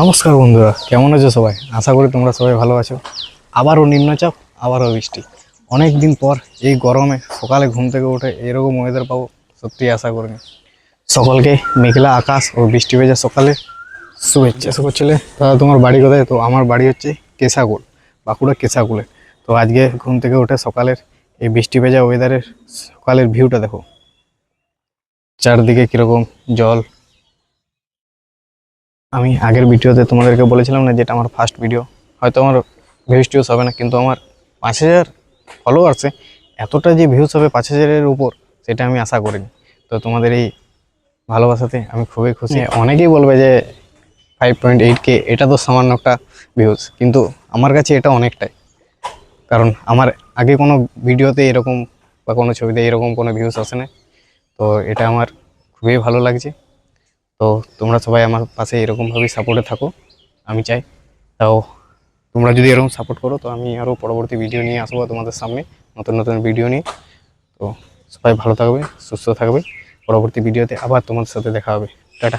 নমস্কার বন্ধুরা কেমন আছো সবাই? আশা করি তোমরা সবাই ভালো আছো। আবারও নিম্নচাপ আবারও বৃষ্টি। অনেক দিন পর এই গরমে সকালে ঘুম থেকে উঠে এরকম ওয়েদার পাবো সত্যি আশা করিনি। সকলকে মেঘলা আকাশ ও বৃষ্টি ভেজা সকালে শুভেচ্ছা। আশা করছিলে? দাদা তোমার বাড়ি কোথায়? তো আমার বাড়ি হচ্ছে কেশাকুল বাঁকুড়া কেশাকুলে তো আজকে ঘুম থেকে উঠে সকালের এই বৃষ্টি ভেজা ওয়েদারের সকালের ভিউটা দেখো। চারদিকে কীরকম জল আমি আগের ভিডিওতে তোমাদেরকে বলেছিলাম না যেটা আমার ফার্স্ট ভিডিও হয়তো আমার ভিউজ টিউজ হবে না কিন্তু আমার পাঁচ হাজার ফলোয়ার্সে এতটা যে ভিউজ হবে পাঁচ হাজারের উপর সেটা আমি আশা করিনি। তো তোমাদের এই ভালোবাসাতে আমি খুবই খুশি। অনেকেই বলবে যে ফাইভ পয়েন্ট এইট কে এটা তো সামান্য একটা ভিউজ কিন্তু আমার কাছে এটা অনেকটাই। কারণ আমার আগে কোনো ভিডিওতে এরকম বা কোনো ছবিতে এরকম কোনো ভিউজ আসে না তো এটা আমার খুবই ভালো লাগছে। তো তোমরা সবাই আমার পাশে এরকমভাবেই সাপোর্টে থাকো, আমি চাই। তাও তোমরা যদি এরকম সাপোর্ট করো, তো আমি আরও পরবর্তী ভিডিও নিয়ে আসব তোমাদের সামনে, নতুন নতুন ভিডিও নিয়ে। তো সবাই ভালো থাকবে, সুস্থ থাকবে। পরবর্তী ভিডিওতে আবার তোমাদের সাথে দেখা হবে। টাটা।